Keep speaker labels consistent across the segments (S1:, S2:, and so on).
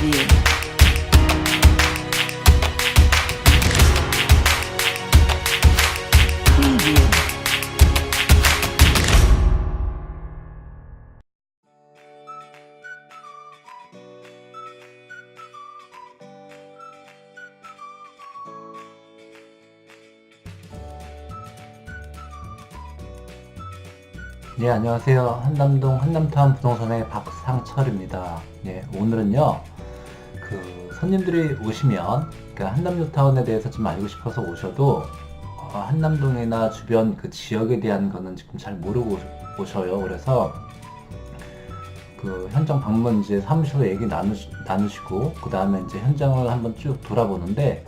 S1: TV
S2: 네, 안녕하세요. 한남동 한남타운 부동산의 박상철입니다. 예, 오늘은요, 그 손님들이 오시면, 그 한남뉴타운에 대해서 좀 알고 싶어서 오셔도, 어, 한남동이나 주변 그 지역에 대한 거는 지금 잘 모르고 오셔요. 그래서, 그 현장 방문 이제 사무실에서 얘기 나누시, 나누시고, 그 다음에 이제 현장을 한번 쭉 돌아보는데,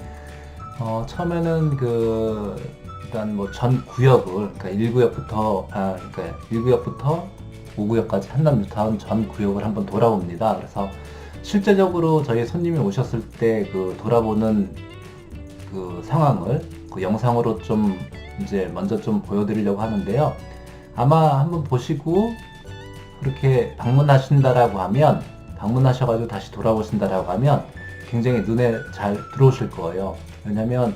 S2: 어, 처음에는 그, 일단 뭐 전 구역을, 그러니까 1구역부터, 아, 그러니까 1구역부터 5구역까지 한남 뉴타운 전 구역을 한번 돌아봅니다. 그래서 실제적으로 저희 손님이 오셨을 때 그 돌아보는 그 상황을 그 영상으로 좀 이제 먼저 좀 보여드리려고 하는데요. 아마 한번 보시고 그렇게 방문하신다라고 하면 방문하셔가지고 다시 돌아보신다라고 하면 굉장히 눈에 잘 들어오실 거예요. 왜냐면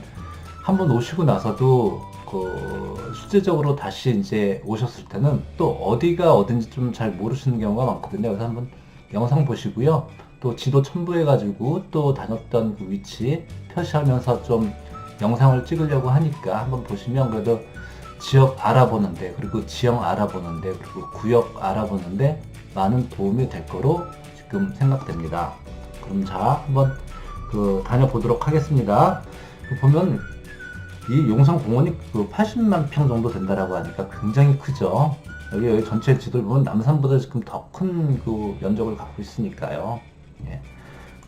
S2: 한번 오시고 나서도 그 실제적으로 다시 이제 오셨을 때는 또 어디가 어딘지 좀 잘 모르시는 경우가 많거든요. 그래서 한번 영상 보시고요. 또 지도 첨부해가지고 또 다녔던 그 위치 표시하면서 좀 영상을 찍으려고 하니까 한번 보시면 그래도 지역 알아보는데 그리고 지형 알아보는데 그리고 구역 알아보는데 많은 도움이 될 거로 지금 생각됩니다. 그럼 자 한번 그 다녀보도록 하겠습니다. 그 보면 이 용산 공원이 그 80만 평 정도 된다라고 하니까 굉장히 크죠. 여기, 여기 전체 지도를 보면 남산보다 지금 더 큰 그 면적을 갖고 있으니까요.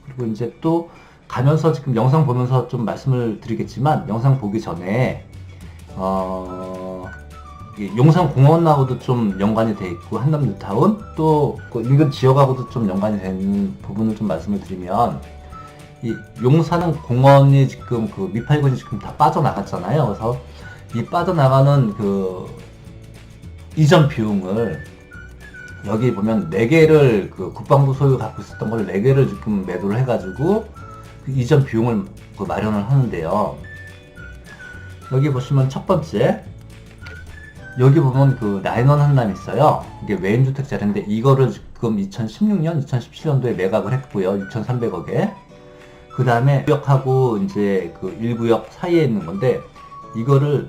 S2: 예. 그리고 이제 또 가면서 지금 영상 보면서 좀 말씀을 드리겠지만 영상 보기 전에 어, 이 용산 공원하고도 좀 연관이 돼 있고 한남 뉴타운 또 그 인근 지역하고도 좀 연관이 되는 부분을 좀 말씀을 드리면 이 용산은 공원이 지금 그 미팔군이 지금 다 빠져나갔잖아요. 그래서 이 빠져나가는 그 이전 비용을 여기 보면 4개를 그 국방부 소유 갖고 있었던 걸 4개를 지금 매도를 해가지고 그 이전 비용을 그 마련을 하는데요. 여기 보시면 첫 번째 여기 보면 그 나인원 한남 있어요. 이게 외임주택자리인데 이거를 지금 2016년, 2017년도에 매각을 했고요. 6,300억에. 그 다음에 구역하고 이제 그 1구역 사이에 있는 건데 이거를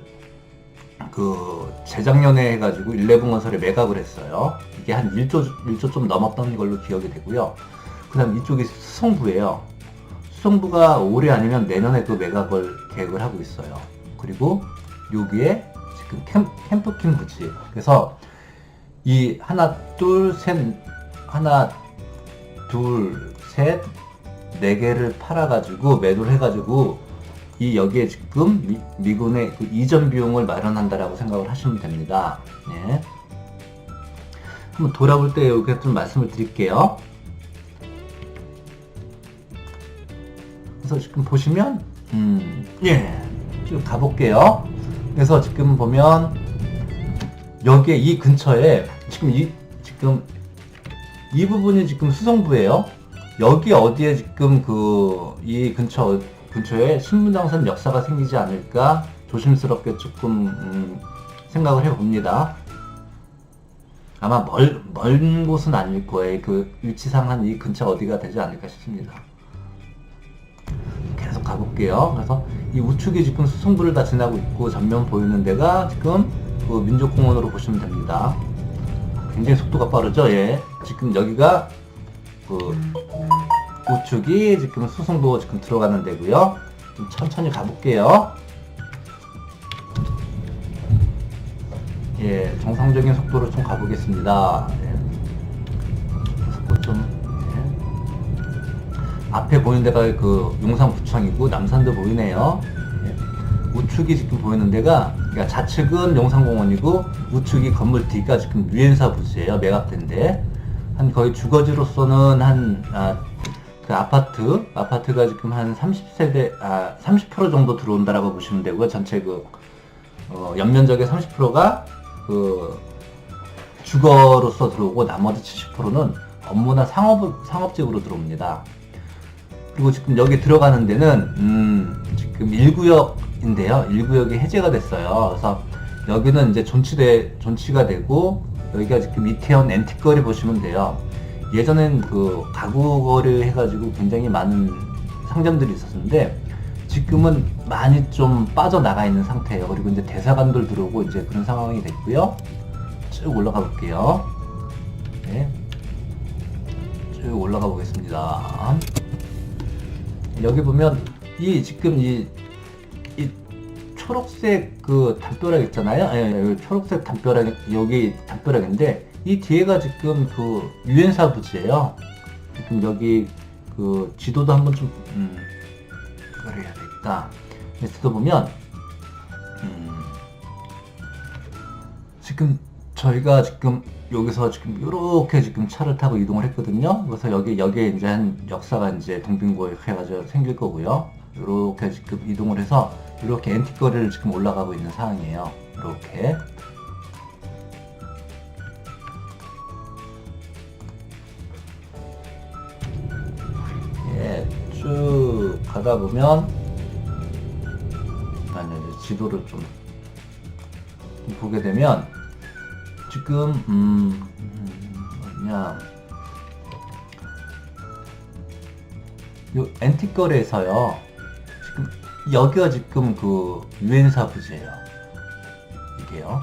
S2: 그 재작년에 해가지고 11건설에 매각을 했어요. 이게 한 1조, 1조 좀 넘었던 걸로 기억이 되고요. 그 다음 이쪽이 수성부예요. 수성부가 올해 아니면 내년에 그 매각을 계획을 하고 있어요. 그리고 여기에 지금 캠, 캠프킹 부지. 그래서 이 하나, 둘, 셋, 하나, 둘, 셋, 네 개를 팔아가지고 매도를 해가지고 이 여기에 지금 미, 미군의 그 이전 비용을 마련한다라고 생각을 하시면 됩니다. 네. 한번 돌아볼 때 여기 좀 말씀을 드릴게요. 그래서 지금 보시면 음, 예, 쭉 가볼게요. 그래서 지금 보면 여기에 이 근처에 지금 이 지금 이 부분이 지금 수성부예요. 여기 어디에 지금 그 이 근처 근처에 신분당선 역사가 생기지 않을까 조심스럽게 조금 음, 생각을 해봅니다. 아마 멀, 먼 곳은 아닐 거예요. 그 위치상 한 이 근처 어디가 되지 않을까 싶습니다. 계속 가볼게요. 그래서 이 우측이 지금 수성부를 다 지나고 있고 전면 보이는 데가 지금 그 민족공원으로 보시면 됩니다. 굉장히 속도가 빠르죠. 예. 지금 여기가 그 우측이 지금 수성도 지금 들어가는 데고요. 좀 천천히 가볼게요. 예, 정상적인 속도로 좀 가보겠습니다. 예. 속도 좀 예. 앞에 보이는 데가 그 용산구청이고 남산도 보이네요. 예. 우측이 지금 보이는 데가 그러니까 좌측은 용산공원이고 우측이 건물 뒤가 지금 유엔사 부지예요. 매각된데 한 거의 주거지로서는 한 아, 그 아파트 아파트가 지금 한 30세대 아 30% 정도 들어온다라고 보시면 되고요. 전체 그 어, 연면적의 30%가 그 주거로서 들어오고 나머지 70%는 업무나 상업 상업적으로 들어옵니다. 그리고 지금 여기 들어가는 데는 음, 지금 1구역인데요. 1구역이 해제가 됐어요. 그래서 여기는 이제 존치돼 존치가 되고 여기가 지금 이태원 앤틱거리 보시면 돼요. 예전엔 그 가구거리 해가지고 굉장히 많은 상점들이 있었는데 지금은 많이 좀 빠져나가 있는 상태예요. 그리고 이제 대사관들 들어오고 이제 그런 상황이 됐고요. 쭉 올라가 볼게요. 네. 쭉 올라가 보겠습니다. 여기 보면 이 지금 이, 이 초록색 그 담벼락 있잖아요. 예, 예, 여기 초록색 담벼락 여기 담벼락인데 이 뒤에가 지금 그 유엔사 부지예요. 지금 여기 그 지도도 한번 좀 음, 그걸 해야 되겠다. 지도 보면 음, 지금 저희가 지금 여기서 지금 이렇게 지금 차를 타고 이동을 했거든요. 그래서 여기 여기에 이제 한 역사가 이제 동빙고 해가지고 생길 거고요. 이렇게 지금 이동을 해서 이렇게 앤틱거리를 지금 올라가고 있는 상황이에요. 이렇게 예, 쭉 가다 보면 지도를 좀 보게 되면 지금 음, 음 뭐냐. 요 앤틱거리에서요. 지금 여기가 지금 그 유엔 사 부지예요. 이게요.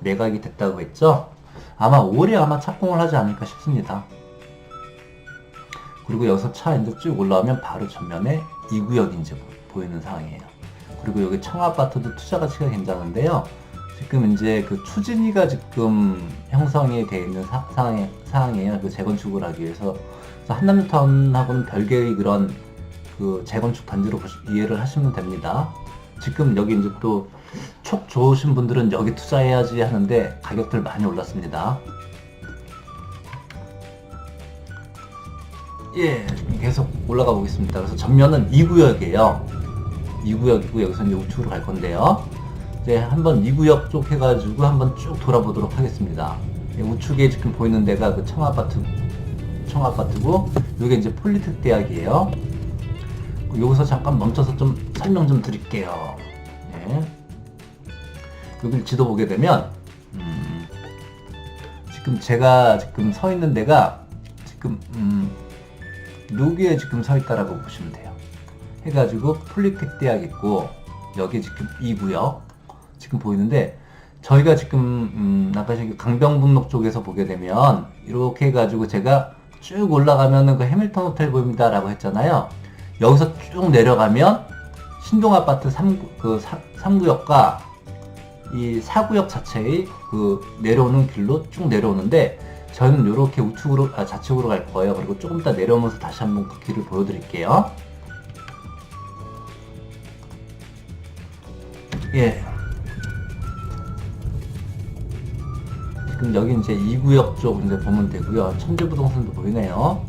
S2: 매각이 됐다고 했죠? 아마 올해 아마 착공을 하지 않을까 싶습니다. 그리고 여기서 차 이제 쭉 올라오면 바로 전면에 이 구역이 이제 보- 보이는 상황이에요. 그리고 여기 청아파트도 투자 가치가 괜찮은데요. 지금 이제 그 추진위가 지금 형성이 되어 있는 사, 상황, 상황이에요. 그 재건축을 하기 위해서. 한남타운하고는 별개의 그런 그 재건축 단지로 이해를 하시면 됩니다. 지금 여기 이제 또 촉 좋으신 분들은 여기 투자해야지 하는데 가격들 많이 올랐습니다. 예, 계속 올라가 보겠습니다. 그래서 전면은 2구역이에요. 2구역이고 여기서 이제 우측으로 갈 건데요. 이제 한번 2구역 쪽 해가지고 한번 쭉 돌아보도록 하겠습니다. 예, 우측에 지금 보이는 데가 그 청아파트, 청아파트고, 이게 이제 폴리텍 대학이에요. 여기서 잠깐 멈춰서 좀 설명 좀 드릴게요. 예. 여기 지도 보게 되면, 음, 지금 제가 지금 서 있는 데가 지금, 음, 여기에 지금 서 있다라고 보시면 돼요. 해가지고 폴리텍 대학 있고 여기 지금 2구역 지금 보이는데 저희가 지금 음, 아까 강병북로 쪽에서 보게 되면 이렇게 해가지고 제가 쭉 올라가면은 그 해밀턴 호텔 보입니다라고 했잖아요. 여기서 쭉 내려가면 신동 아파트 3, 그 3 구역과 이 4구역 자체의 그 내려오는 길로 쭉 내려오는데 저는 이렇게 우측으로 아, 좌측으로 갈 거예요. 그리고 조금 이따 내려오면서 다시 한번 그 길을 보여드릴게요. 예. 지금 여기 이제 2구역 쪽 이제 보면 되고요. 천재부동산도 보이네요.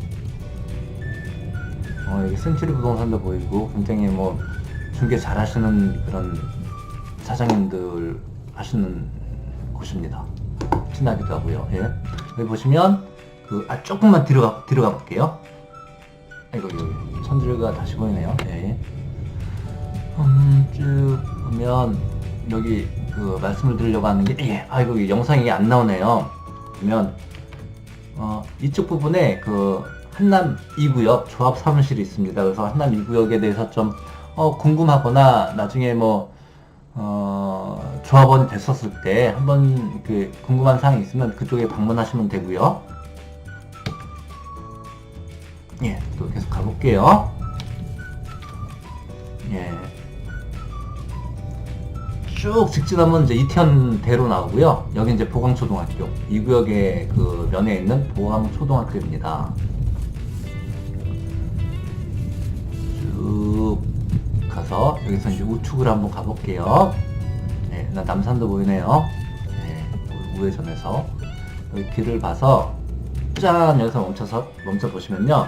S2: 어, 여기 센츄리 부동산도 보이고 굉장히 뭐 중개 잘 하시는 그런 사장님들 하시는 곳입니다. 친하기도 하고요. 예. 여기 보시면 그 아, 조금만 뒤로 가, 뒤로 가 볼게요. 아이고 여기 천들가 다시 보이네요. 예. 음, 쭉 보면 여기 그 말씀을 드리려고 하는 게 예, 아이고 이 영상이 안 나오네요. 보면 어, 이쪽 부분에 그 한남 2구역 조합 사무실이 있습니다. 그래서 한남 2구역에 대해서 좀 어, 궁금하거나 나중에 뭐 어, 조합원이 됐었을 때 한번 그 궁금한 사항이 있으면 그쪽에 방문하시면 되고요. 예, 또 계속 가볼게요. 예. 쭉 직진하면 이제 이태원대로 나오고요. 여기 이제 보강초등학교. 이 구역의 그 면에 있는 보강초등학교입니다. 쭉 가서 여기서 이제 우측으로 한번 가볼게요. 네, 나 남산도 보이네요. 네, 우회전해서 여기 길을 봐서 짠 여기서 멈춰서 멈춰 보시면요.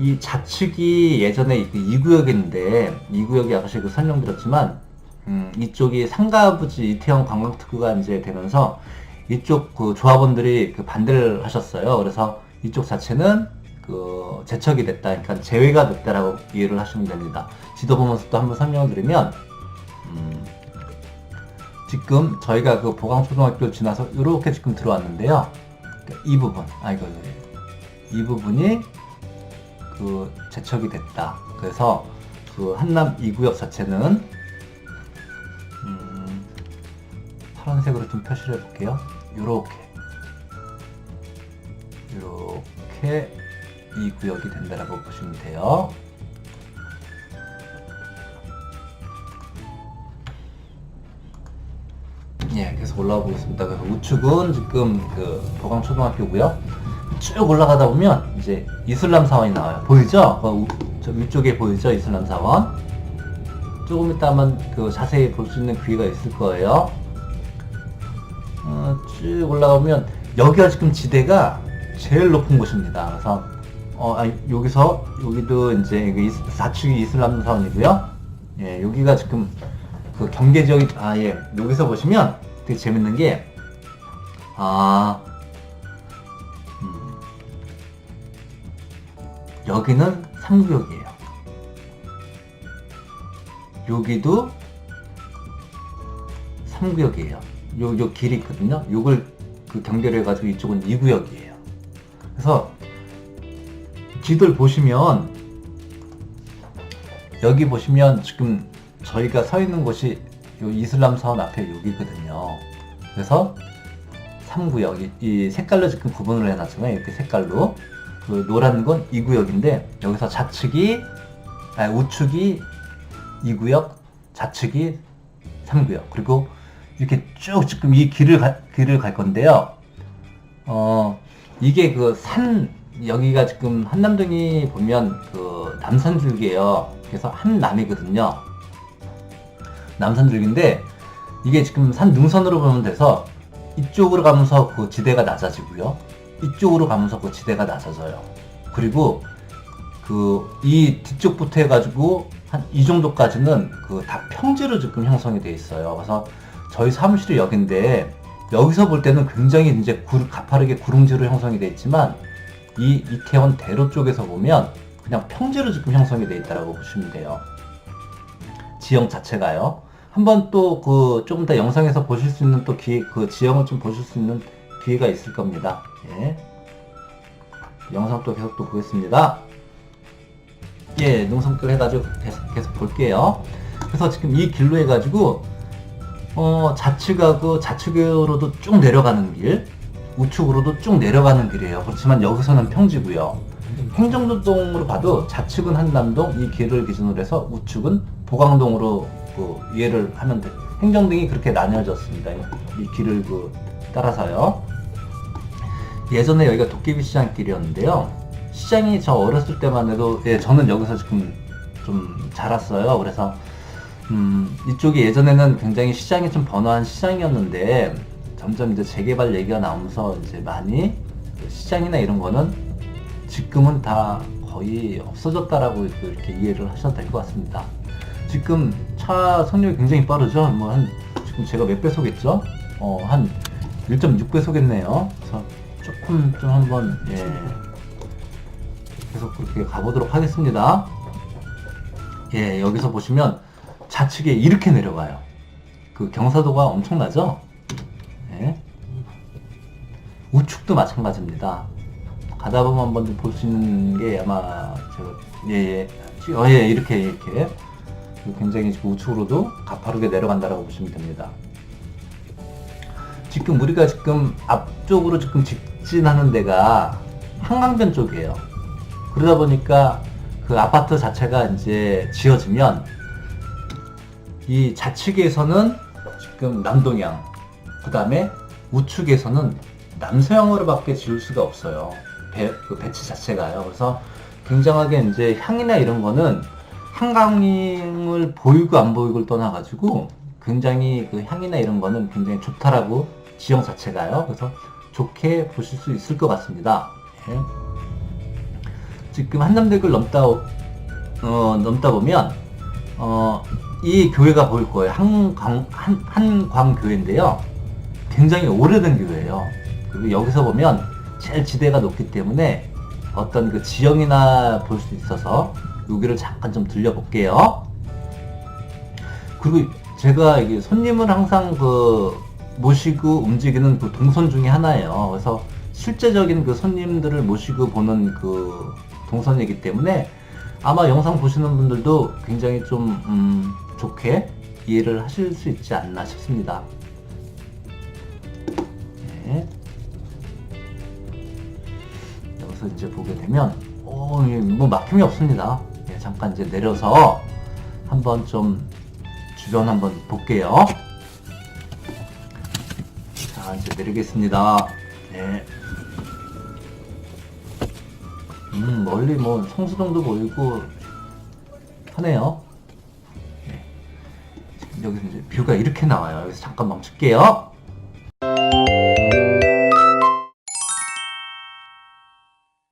S2: 이 좌측이 예전에 그 2구역인데 2구역이 아까 제가 설명드렸지만 음, 이쪽이 상가부지 이태원 관광특구가 이제 되면서 이쪽 그 조합원들이 그 반대를 하셨어요. 그래서 이쪽 자체는 그 제척이 됐다, 그러니까 제외가 됐다라고 이해를 하시면 됩니다. 지도 보면서 또 한번 설명을 드리면 음, 지금 저희가 그 보강초등학교를 지나서 이렇게 지금 들어왔는데요. 그러니까 이 부분, 아 이거 이 부분이 그 제척이 됐다. 그래서 그 한남 2구역 자체는 파란색으로 좀 표시를 해볼게요. 요렇게 요렇게 이 구역이 된다라고 보시면 돼요. 예, 계속 올라가 보겠습니다. 그래서 우측은 지금 그 보강초등학교고요. 쭉 올라가다 보면 이제 이슬람 사원이 나와요. 보이죠? 그 우- 저 위쪽에 보이죠? 이슬람 사원. 조금 이따 한번 그 자세히 볼 수 있는 기회가 있을 거예요. 어, 쭉 올라오면 여기가 지금 지대가 제일 높은 곳입니다. 그래서 어, 아니, 여기서 여기도 이제 사축이 이슬람 사원이고요. 예, 여기가 지금 그 경계 지역이 아 예, 여기서 보시면 되게 재밌는 게 아, 음, 여기는 3구역이에요. 여기도 3구역이에요. 요, 요 길이 있거든요. 요걸 그 경계를 해가지고 이쪽은 2구역이에요. 그래서 지도를 보시면 여기 보시면 지금 저희가 서 있는 곳이 요 이슬람 사원 앞에 여기거든요. 그래서 3구역 이, 이 색깔로 지금 구분을 해놨잖아요. 이렇게 색깔로 그 노란 건 2구역인데 여기서 좌측이 아 우측이 2구역, 좌측이 3구역 그리고 이렇게 쭉 지금 이 길을 가, 길을 갈 건데요. 어 이게 그 산 여기가 지금 한남동이 보면 그 남산줄기예요. 그래서 한남이거든요. 남산줄기인데 이게 지금 산 능선으로 보면 돼서 이쪽으로 가면서 그 지대가 낮아지고요. 이쪽으로 가면서 그 지대가 낮아져요. 그리고 그 이 뒤쪽부터 해가지고 한 이 정도까지는 그 다 평지로 지금 형성이 돼 있어요. 그래서 저희 사무실이 여기인데 여기서 볼 때는 굉장히 이제 구, 가파르게 구릉지로 형성이 돼 있지만 이 이태원 대로 쪽에서 보면 그냥 평지로 지금 형성이 돼 있다라고 보시면 돼요. 지형 자체가요. 한번 또 그 조금 더 영상에서 보실 수 있는 또 기회, 그 지형을 좀 보실 수 있는 기회가 있을 겁니다. 예. 영상 또 계속 또 보겠습니다. 예, 농성길 해가지고 계속, 계속 볼게요. 그래서 지금 이 길로 해가지고 어, 좌측하고 좌측으로도 쭉 내려가는 길, 우측으로도 쭉 내려가는 길이에요. 그렇지만 여기서는 평지고요. 행정동으로 봐도 좌측은 한남동 이 길을 기준으로 해서 우측은 보강동으로 그 이해를 하면 돼. 행정동이 그렇게 나뉘어졌습니다. 이 길을 그 따라서요. 예전에 여기가 도깨비 시장 길이었는데요. 시장이 저 어렸을 때만 해도 예, 저는 여기서 지금 좀 자랐어요. 그래서 음, 이쪽이 예전에는 굉장히 시장이 좀 번화한 시장이었는데 점점 이제 재개발 얘기가 나오면서 이제 많이 그 시장이나 이런 거는 지금은 다 거의 없어졌다라고 이렇게 이해를 하셔도 될 것 같습니다. 지금 차 속력이 굉장히 빠르죠? 뭐 한 지금 제가 몇 배속했죠? 어, 한 1.6배속했네요. 그래서 조금 좀 한번 예, 계속 그렇게 가보도록 하겠습니다. 예, 여기서 보시면 좌측에 이렇게 내려가요. 그 경사도가 엄청나죠? 예. 우측도 마찬가지입니다. 가다 보면 한번 볼 수 있는 게 아마 제가 예예 어, 예, 이렇게 이렇게 굉장히 지금 우측으로도 가파르게 내려간다라고 보시면 됩니다. 지금 우리가 지금 앞쪽으로 지금 직진하는 데가 한강변 쪽이에요. 그러다 보니까 그 아파트 자체가 이제 지어지면 이 좌측에서는 지금 남동향, 그 다음에 우측에서는 남서향으로 밖에 지을 수가 없어요. 배, 그 배치 자체가요. 그래서 굉장하게 이제 향이나 이런 거는 한강을 보이고 안 보이고를 떠나가지고 굉장히 그 향이나 이런 거는 굉장히 좋다라고 지형 자체가요. 그래서 좋게 보실 수 있을 것 같습니다. 예. 지금 한남대교를 넘다 어, 넘다 보면 어, 이 교회가 보일 거예요. 한광 한, 한광교회인데요. 굉장히 오래된 교회예요. 그리고 여기서 보면 제일 지대가 높기 때문에 어떤 그 지형이나 볼 수 있어서 여기를 잠깐 좀 들려볼게요. 그리고 제가 이게 손님을 항상 그 모시고 움직이는 그 동선 중에 하나예요. 그래서 실제적인 그 손님들을 모시고 보는 그 동선이기 때문에 아마 영상 보시는 분들도 굉장히 좀 음, 좋게 이해를 하실 수 있지 않나 싶습니다. 네. 여기서 이제 보게 되면 오, 예, 뭐 막힘이 없습니다. 예, 잠깐 이제 내려서 한번 좀 주변 한번 볼게요. 자, 이제 내리겠습니다. 네. 음, 멀리 뭐 성수동도 보이고 하네요. 여기서 이제 뷰가 이렇게 나와요. 여기서 잠깐 멈출게요.